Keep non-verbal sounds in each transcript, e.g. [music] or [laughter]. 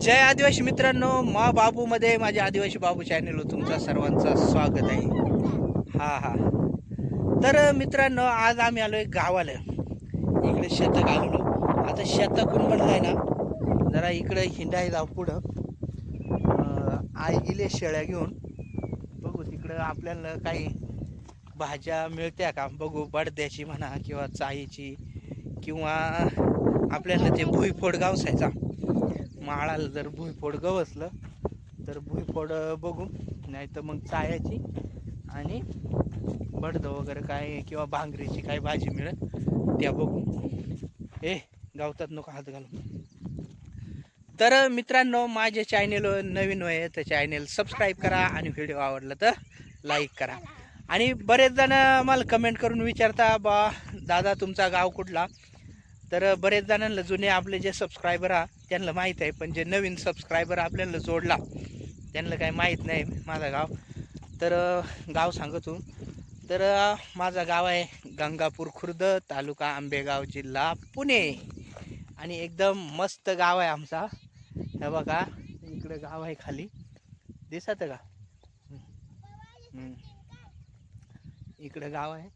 जय आदिवासी मित्रांनो मा बाबूमध्ये माझ्या आदिवासी बाबू चॅनेलवर तुमचा सर्वांचं स्वागत आहे. हा हा. तर मित्रांनो आज आम्ही आलो एक गावाला. इकडे शतक आलेलो आता शेताकून आहे ना जरा इकडे हिंडाय जाऊ पुढं. आई गेले शेळ्या घेऊन. बघू तिकडं आपल्याला काही भाज्या मिळत्या का? बघू बडद्याची म्हणा किंवा चाईची किंवा आपल्याला ते भुईफोड गावसायचा. माळाला जर भुईफोड गवसलं तर भुईफोड बघू. नाही तर मग चायाची आणि बडद वगैरे काय किंवा भांगरीची काय भाजी मिळेल त्या बघू. ए गावतात नको हात घालू. तर मित्रांनो माझे चॅनेल नवीन आहे तर चॅनेल सबस्क्राईब करा आणि व्हिडिओ आवडला तर लाईक करा. आणि बरेच जण मला कमेंट करून विचारता बा दादा तुमचा गाव कुठला? तर बरेच जणांना जुने आपले जे सबस्क्रायबर आहे त्यांना माहीत आहे पण जे नवीन सबस्क्रायबर आपल्याला जोडला त्यांना काही माहीत नाही माझा गाव. तर गाव सांगतो. तर माझा माझं गाव आहे गंगापूर खुर्द तालुका आंबेगाव जिल्हा पुणे. आणि एकदम मस्त गाव आहे आमचा. हे बघा इकडे गाव आहे खाली. दिसत का? इकडं गाव आहे.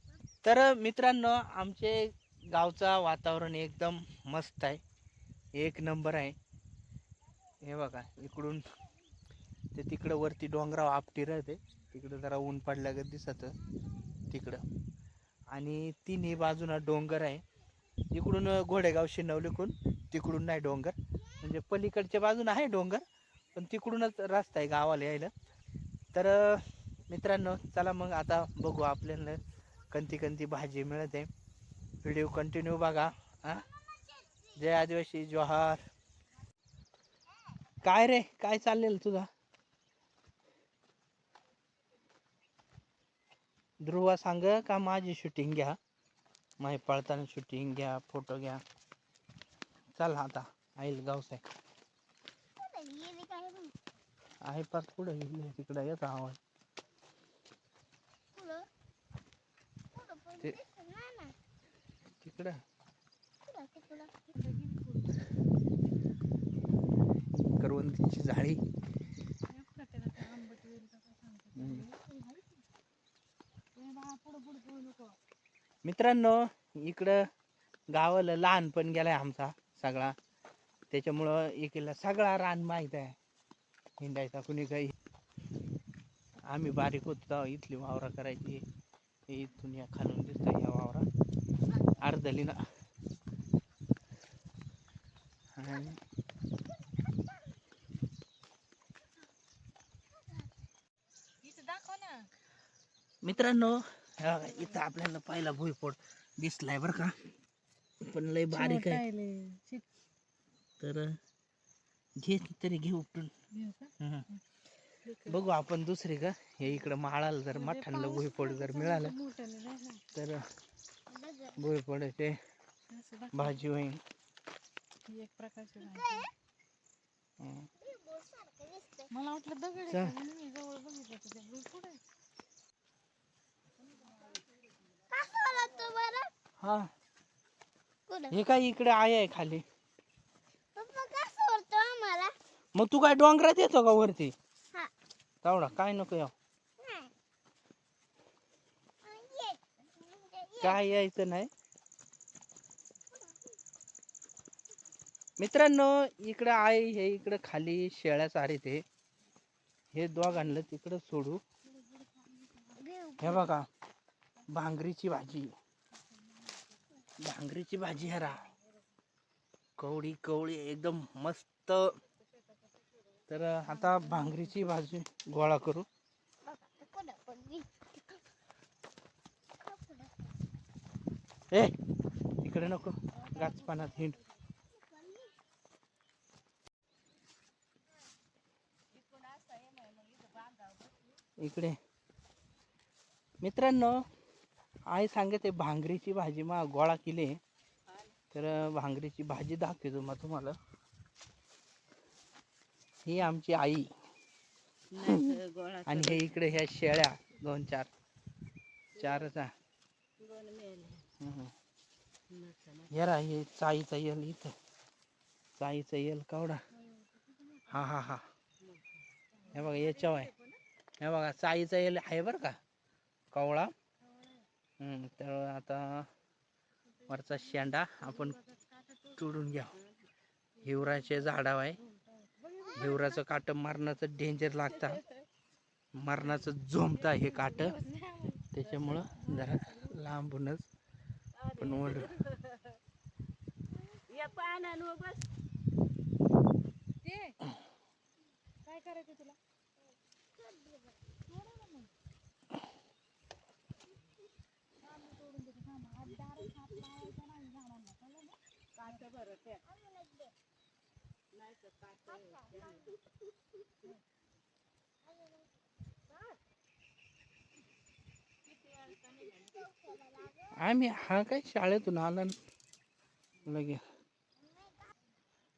तर मित्रांनो आमचे गावचा वातावरण एकदम मस्त आहे. एक नंबर आहे. हे बघा इकडून ते तिकडं वरती डोंगराव आपटी राहते तिकडं जरा ऊन पडल्यागत दिसतं तिकडं. आणि तिन्ही बाजूनं डोंगर आहे. इकडून घोडेगाव शिनवलीकडून तिकडून नाही डोंगर. म्हणजे पलीकडच्या बाजूनं आहे डोंगर पण तिकडूनच रस्ता आहे गावाला यायला. तर मित्रांनो चला मग आता बघू आपल्याला कंती कंती भाजी मिळत. आहे व्हिडिओ कंटिन्यू बघा हा. जय आदिवासी जोहार. काय रे? काय चाललेलं तुझा? ध्रुवा सांग का माझी शूटिंग घ्या? माही पळताना शूटिंग घ्या फोटो घ्या. चल आता आईल गावसाय आहे पार पुढे गेली तिकडं येत आवाज. तिकडं. करवंदीची झाडी. मित्रांनो इकडं गावाला लहानपण गेलाय आमचा सगळा. त्याच्यामुळं इकडला सगळा रान माहीत आहे. हिंडायचा कुणी काही. आम्ही बारीक होतो इथली वावरा करायची. इथून या खालून दिसतं या वावरा. अर्धली ना मित्रांनो हे इथं आपल्याला पहिला भुईपोड दिसलाय बरं का. पण लय बारीक आहे. तर घे तरी घे उपटून. हं. बघू आपण दुसरी का. हे इकडं माळाला जर मठांना भुईपोड जर मिळालं तर भुईपोडाचे भाजी होईल एक प्रकारची भाजी. मला वाटलं दगड आहे चल. का म्हणून मी जवळ बघितलं तर ते भुईफूड आहे. हा. हे काय इकडे आहे आहे खाली? मग तू काय डोंगरात येतो का वरती? हा. तेवढा काय नको याव काय यायचं नाही? मित्रांनो इकडं आहे हे इकडं खाली शेळ्या चारी ते हे दोघांना तिकडं सोडू. हे बघा भांगरीची भाजी. भांगरीची भाजी हरा. कवळी कवळी एकदम मस्त. तर आता भांगरीची भाजी गोळा करू. ए इकडे नको. गाच पाण्यात हिंड. इकडे. मित्रांनो आई सांगते भांगरीची भाजी मग गोळा केली. तर भांगरीची भाजी दाखवतो मग तुम्हाला. ही आमची आई. आणि हे इकडे ह्या शेळ्या दोन चार. चारच. नसलं. हे चाईचा येल इथं. चाईचा येल कावडा. हा हा हा. हे बघा याच्यावर आहे. हे बघा चाईचा येल आहे बरं का? कवळा तर आता वरचा शेंडा आपण तोडून घ्या. हिवराचे झाडाव आहे. हिवराचं काट मारण्याचं डेंजर लागतं. मरणाचं झोमता हे काट. त्याच्यामुळं जरा लांबूनच पण ओढ. काय करायचं तुला काट बरं त्या नाही तर काट आम्ही हा काय शाळेतून आला लगे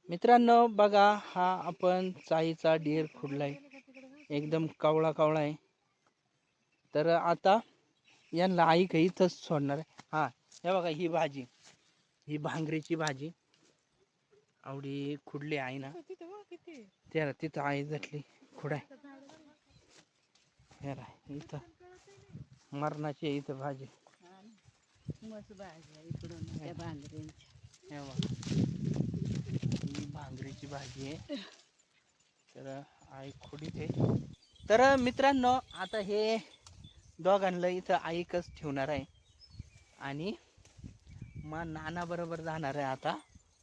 मित्रांनो बघा हा आपण चाईचा डेर खुडलाय एकदम कावळा कावळा आहे. तर आता यांना आई काही इथंच सोडणार आहे. हा हे बघा ही भाजी. ही भांगरीची भाजी. आवडी खुडली आहे ना. त्याला तिथं आई जटली खुडाय. हे राह इथं. मरणाची आहे इथं भाजी. मस्त इकडून त्या हे बघा. ही भांगरीची भाजी आहे. तर आई खुडीत आहे. तर मित्रांनो आता हे दोघांना इथं आईकच ठेवणार आहे. आणि मग नानाबरोबर जाणार आहे आता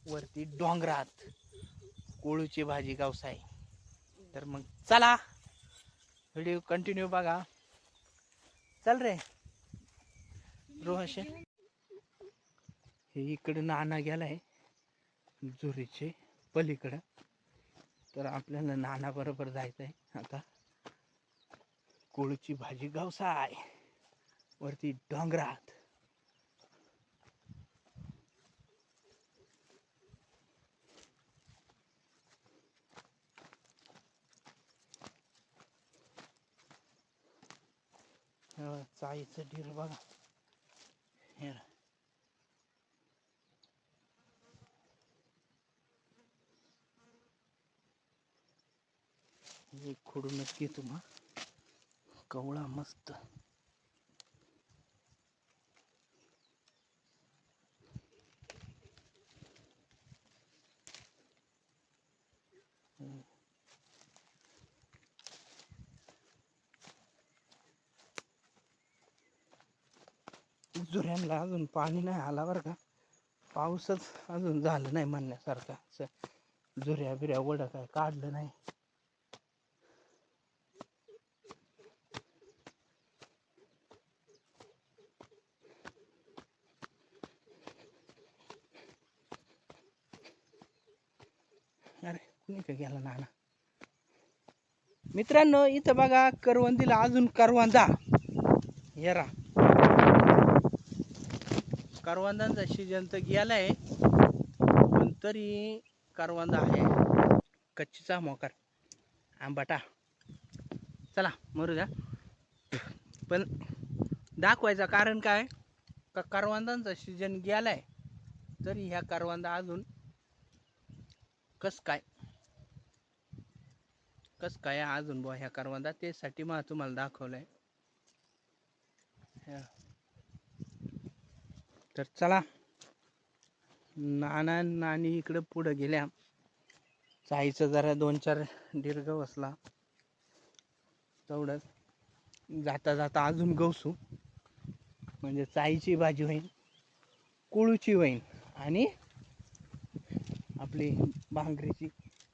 वरती डोंगरात. कोळूची भाजी गावसाय तर मग चला. व्हिडिओ कंटिन्यू बघा. चल रे. रोहश हे इकडं नाना गेलाय. जुरीचे पलीकडं. तर आपल्याला नाना बरोबर जायचं आहे आता. कोळूची भाजी गावसाय वरती डोंगरात. हे ढीर बघा. हे हे खोडूनच घे तुम्हा कवळा मस्त. झुऱ्यांना अजून पाणी नाही आला बरं का. पाऊसच अजून झालं नाही म्हणण्यासारखा. असं झुऱ्या बिऱ्या वड काय काढलं नाही. अरे कुणी का गेला नाना? मित्रांनो इथं बघा करवंदीला अजून करवंदा. येरा. करवंदांचा सीजन तर गेला आहे पण तरी करवंदा आहे. कच्चीचा मोकार. आंबाटा. चला मरू द्या पण दाखवायचं कारण काय? का करवंदांचा सीजन गेलाय. तरी ह्या करवंदा अजून कस काय? कस काय अजून बुवा ह्या करवंदा? त्यासाठी मग तुम्हाला दाखवलंय. ह्या. तर चला. नाना नानी इकडं पुढं गेल्या. जायचं जरा दोन चार दीर्घ बसला. तेवढंच जाता जाता अजून गवसू. म्हणजे चाईची भाजी होईल कुळूची होईल आणि आपली भांगरीची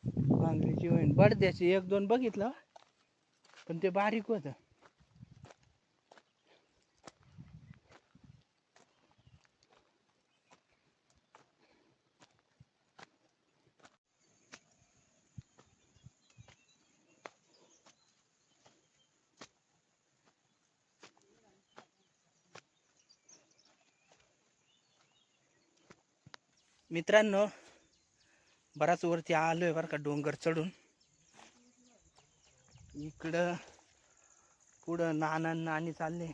भांगरीची होईल बडद्याची एक दोन बघितलं पण ते बारीक होतं. मित्रांनो बराच वरती आलो आहे बरं का डोंगर चढून. इकडं पुढं नाना नाणी नानी चालले.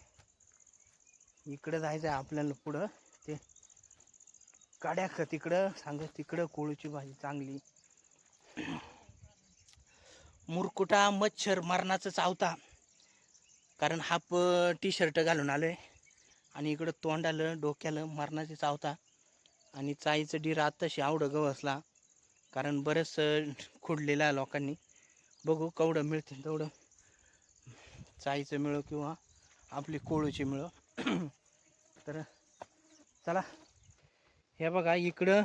इकडं जायचं आहे आपल्याला पुढं. ते काड्या ख तिकडं सांग तिकडं कोळूची भाजी चांगली. मुरकुटा मच्छर मरणाचं चावता. कारण हाफ टी शर्ट घालून आलो आहे आणि इकडं तोंडालं डोक्याला मरणाचे चावता. आणि चाईचं डीर आत्ताशी आवडं गवसला कारण बरंच खुडलेलं आहे लोकांनी. बघू कवडं मिळते तेवढं चाईचं मिळो किंवा आपली कोळूची मिळो. [clears throat] तर चला हे बघा इकडं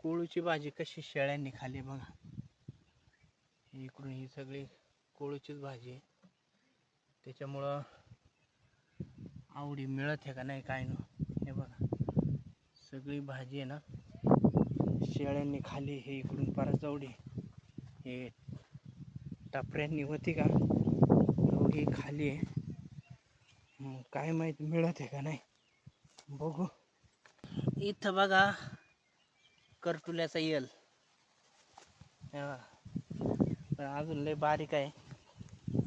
कोळूची भाजी कशी शेळ्यांनी खाली बघा. इकडून ही सगळी कोळूचीच भाजी आहे. त्याच्यामुळं आवडी मिळत आहे का नाही काय ना सगळी भाजी आहे ना शेळ्यांनी खाली हे इकडून परत हे टपऱ्यांनी होती का? एवढी खाली आहे. काय माहीत मिळत आहे का नाही? बघू. इथं बघा करटुल्याचा येल. पण अजून लय बारीक आहे.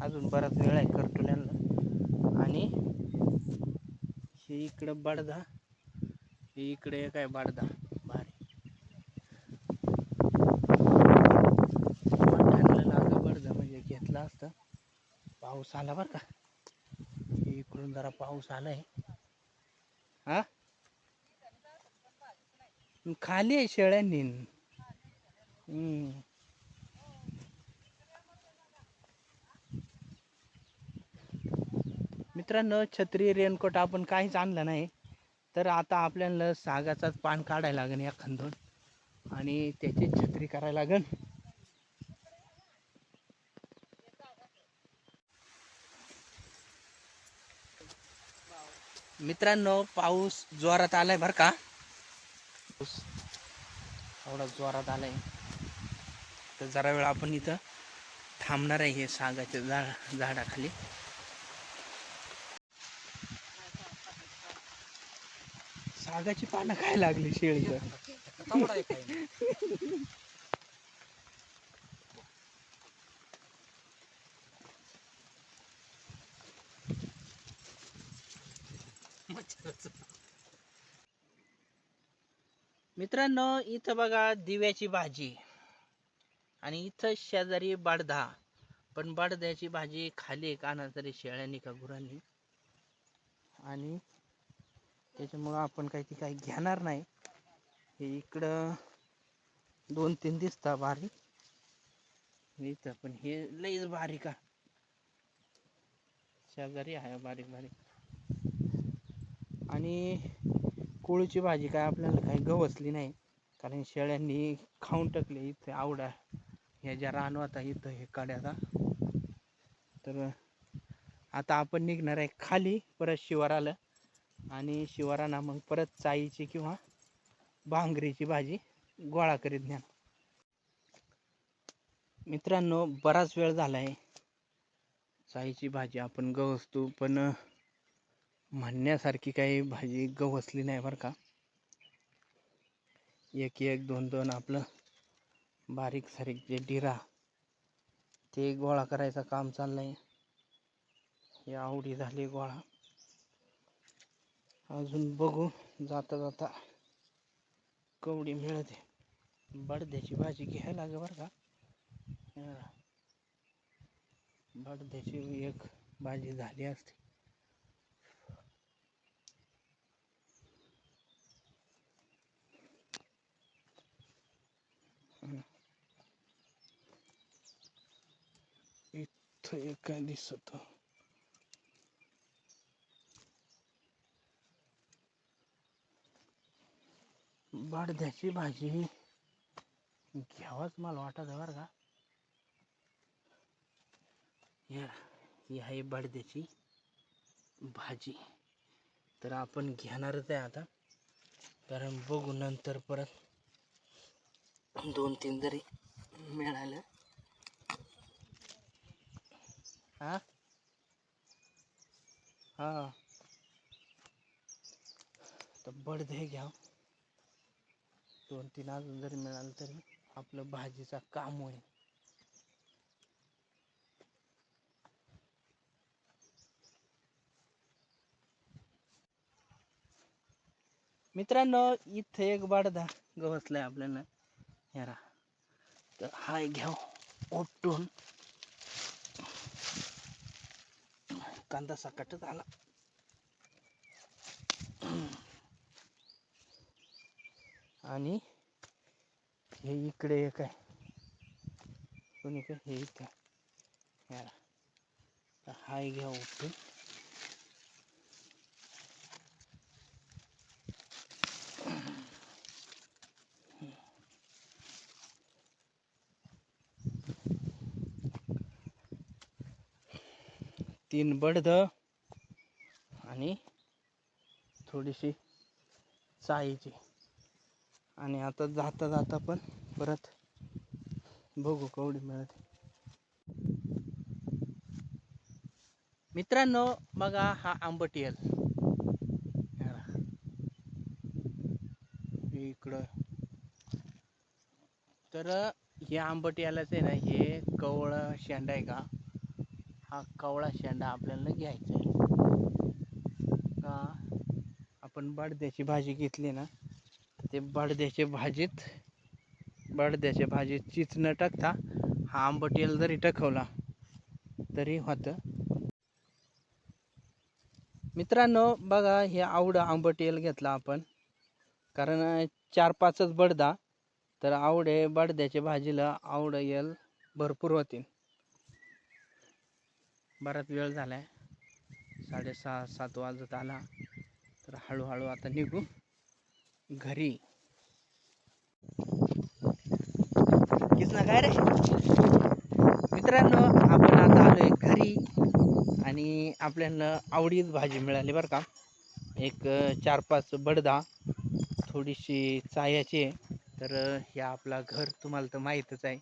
अजून बराच वेळ आहे करटुल्याला. आणि हे इकडं बडदा इकडे एक आहे बडदा भारी आता बडदा म्हणजे घेतला असतं. पाऊस आला बरं का. इकडून जरा पाऊस आलाय. हा? खाली आहे शेळ्यांनी. हम्म. मित्रांनो छत्री रेनकोट आपण काहीच आणलं नाही. तर आता आपल्याला सागाचाच पान काढायला लागेल या खंदून. आणि त्याची छत्री करायला लागेल. मित्रांनो पाऊस जोरात आलाय बर का? पाऊस एवढा जोरात आलाय. तर जरा वेळ आपण इथं थांबणार आहे हे सागाच्या झाड झाडाखाली सागाची पानं काय लागली शेळीचं मित्रांनो इथं बघा दिव्याची भाजी. आणि इथं शेजारी बाडदा पण बाडद्याची भाजी खाली आहे का तरी शेळ्यांनी का गुरांनी. आणि त्याच्यामुळं आपण काही ती काही घेणार नाही. हे इकडं दोन तीन दिसता बारीक. इथं पण हे लईच बारीक शेजारी आहे बारीक बारीक. आणि कोळीची भाजी काय आपल्याला काही गवसली नाही. कारण शेळ्यांनी खाऊन टाकले इथे आवडा ह्या ज्या रान होता इथं हे काड्याचा. तर आता आपण निघणार आहे खाली. परत शिवार आलं. आणि शिवारांना मग परत चाईची किंवा भांगरीची भाजी गोळा करीत घ्या मित्रांनो बराच वेळ झाला आहे चाईची भाजी आपण गवसतो पण म्हणण्यासारखी काही भाजी गवसली नाही बरं का. एक एक दोन दोन आपलं बारीक सारीक जे डिरा ते गोळा करायचं काम चाललं आहे हे आवडी झाली गोळा. अजून बघू. जाता जाता कवडी मिळते. बडद्याची भाजी घ्यायला लागे बरं का. बडद्याची एक भाजी झाली असते. इथं एक काय दिसत. बडद्याची भाजी. घ्यावाच मला वाटत बरं का. या ही आहे बडद्याची भाजी. तर आपण घेणारच आहे आता. कारण बघू नंतर परत दोन तीन जरी मिळालं. हा? हा. तर बडदे घ्या दोन तीन अजून जरी मिळालं तरी आपलं भाजीचा काम होईल. मित्रांनो इथं एक बाडदा गवसलाय आपल्याला. यारा तर हाय घ्याव हो, ओपटून. कांदा सकाटच आला. आणि हे इकडे एक आहे. कोणी काय हे इथे. याला हाय घ्या उठून. तीन बडद आणि थोडीशी चायची. आणि आता जाता जाता पण परत बघू कवडी मिळते. मित्रांनो बघा हा आंबट येल. इकडं. तर हे आंबट यालाच आहे ना हे कवळा शेंडा आहे का? हा कवळा शेंडा आपल्याला घ्यायचा आहे. का? आपण बडद्याची भाजी घेतली ना ते बडद्याच्या भाजीत बडद्याच्या भाजीत चीच न टाकता हा आंबटेल जरी टाकवला तरी होतं. मित्रांनो बघा हे आवडं आंबटेल घेतला आपण. कारण चार पाचच बडदा तर आवडे बडद्याच्या भाजीला आवड येल भरपूर होतील. बराच वेळ झालाय. साडेसहा सात वाजत आला. तर हळूहळू आता निघू. घरी. किसना काय रे? मित्रांनो आपण आता आलोय घरी आणि आपल्याला आवडीच भाजी मिळाली बरं का. एक चार पाच बडदा थोडीशी चायाची तर हे आपला घर तुम्हाला तर माहीतच आहे.